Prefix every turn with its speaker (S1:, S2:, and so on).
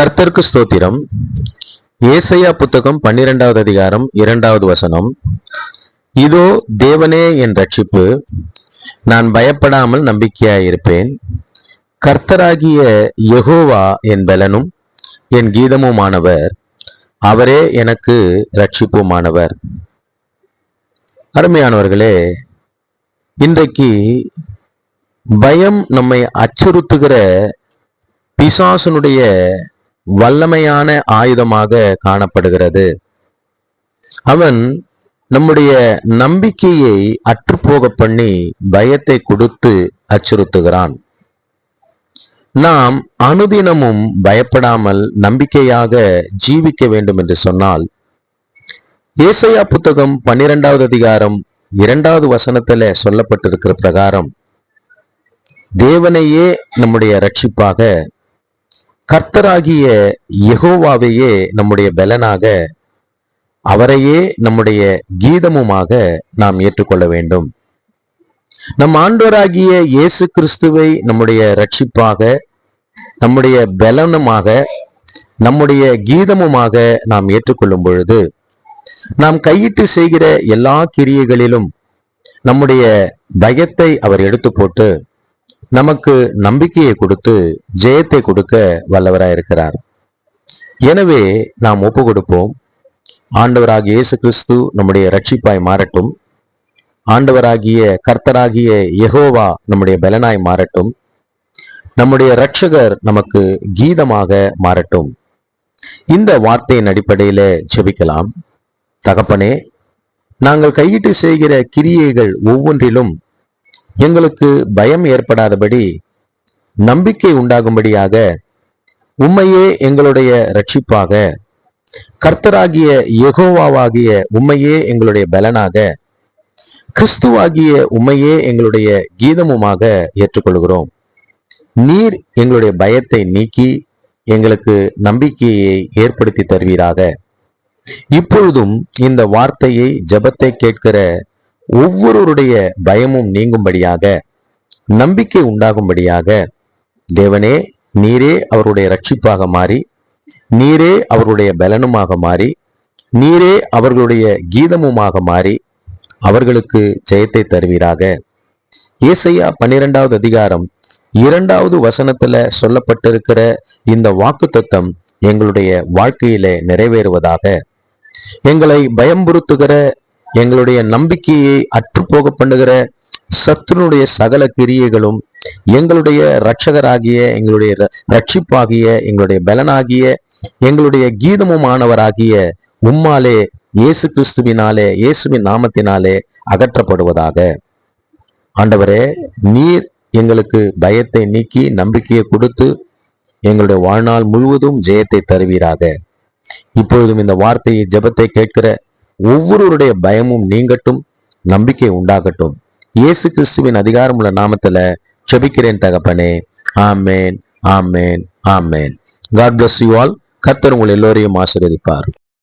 S1: கர்த்தருக்கு ஸ்தோத்திரம். ஏசையா புத்தகம் பன்னிரெண்டாவது அதிகாரம் இரண்டாவது வசனம். இதோ தேவனே என் ரட்சிப்பு நான் பயப்படாமல் நம்பிக்கையாயிருப்பேன். கர்த்தராகிய யெகோவா என் பலனும் என் கீதமுமானவர். அவரே எனக்கு ரட்சிப்புமானவர் அருமையானவர்களே இன்றைக்கு பயம் நம்மை அச்சுறுத்துகிற பிசாசனுடைய வல்லமையான ஆயுதமாக காணப்படுகிறது. அவன் நம்முடைய நம்பிக்கையை அற்றுப்போக பண்ணி பயத்தை கொடுத்து அச்சுறுத்துகிறான். நாம் அனுதினமும் பயப்படாமல் நம்பிக்கையாக ஜீவிக்க வேண்டும் என்று சொன்னால் ஏசையா புத்தகம் பன்னிரெண்டாவது அதிகாரம் இரண்டாவது வசனத்துல சொல்லப்பட்டிருக்கிற பிரகாரம் தேவனையே நம்முடைய ரட்சிப்பாக கர்த்தராகிய யகோவாவையே நம்முடைய பலனாக அவரையே நம்முடைய கீதமுமாக நாம் ஏற்றுக்கொள்ள வேண்டும். நம் ஆண்டோராகிய இயேசு கிறிஸ்துவை நம்முடைய ரட்சிப்பாக நம்முடைய பலனமாக நம்முடைய கீதமுமாக நாம் ஏற்றுக்கொள்ளும் பொழுது நாம் கையிட்டு செய்கிற எல்லா கிரியைகளிலும் நம்முடைய பயத்தை அவர் எடுத்து போட்டு நமக்கு நம்பிக்கையை கொடுத்து ஜெயத்தை கொடுக்க வல்லவராய் இருக்கிறார். எனவே நாம் ஒப்பு கொடுப்போம். ஆண்டவராகிய இயேசு கிறிஸ்து நம்முடைய ரட்சிப்பாய் மாறட்டும். ஆண்டவராகிய கர்த்தராகிய யகோவா நம்முடைய பலனாய் மாறட்டும். நம்முடைய ரட்சகர் நமக்கு கீதமாக மாறட்டும். இந்த வார்த்தையின் அடிப்படையில செபிக்கலாம் தகப்பனே நாங்கள் கையிட்டு செய்கிற கிரியைகள் ஒவ்வொன்றிலும் எங்களுக்கு பயம் ஏற்படாதபடி நம்பிக்கை உண்டாகும்படியாக உம்மையே எங்களுடைய ரட்சிப்பாக கர்த்தராகிய எகோவாவாகிய உம்மையே எங்களுடைய பலனாக. கிறிஸ்துவாகிய உம்மையே எங்களுடைய கீதமுமாக ஏற்றுக்கொள்கிறோம். நீர் எங்களுடைய பயத்தை நீக்கி எங்களுக்கு நம்பிக்கையை ஏற்படுத்தி தருவீராக. இப்பொழுதும் இந்த வார்த்தையை ஜபத்தை கேட்கிற ஒவ்வொருவருடைய பயமும் நீங்கும்படியாக நம்பிக்கை உண்டாகும்படியாக தேவனே நீரே அவருடைய ரட்சிப்பாக மாறி நீரே அவருடைய பலனுமாக மாறி நீரே அவர்களுடைய கீதமுமாக மாறி அவர்களுக்கு ஜெயத்தை தருவீராக. ஏசையா பன்னிரெண்டாவது அதிகாரம் இரண்டாவது வசனத்துல சொல்லப்பட்டிருக்கிற இந்த வாக்கு தத்தம் எங்களுடைய வாழ்க்கையில நிறைவேறுவதாக. எங்களை பயம்புறுத்துகிற எங்களுடைய நம்பிக்கையை அற்றுப்போக பண்ணுகிற சத்துனுடைய சகல கிரியைகளும் எங்களுடைய இரட்சகராகிய எங்களுடைய ர- ரட்சிப்பாகிய எங்களுடைய பலனாகிய எங்களுடைய கீதமுமானவராகிய உம்மாலே இயேசு கிறிஸ்துவினாலே இயேசுவின் நாமத்தினாலே அகற்றப்படுவதாக. ஆண்டவரே நீர் எங்களுக்கு பயத்தை நீக்கி நம்பிக்கையை கொடுத்து எங்களுடைய வாழ்நாள் முழுவதும் ஜெயத்தை தருவீராக. இப்பொழுதும் இந்த வார்த்தையை ஜெபத்தை கேட்கிற ஒவ்வொருவருடைய பயமும் நீங்கட்டும் நம்பிக்கை உண்டாகட்டும். இயேசு கிறிஸ்துவின் அதிகாரமுள்ள நாமத்துல செபிக்கிறேன் தகப்பனே. ஆமேன் ஆமேன் ஆமேன். காட் பிளஸ் யூ ஆல் கர்த்தர் உங்கள் எல்லோரையும் ஆசீர்வதிப்பார்.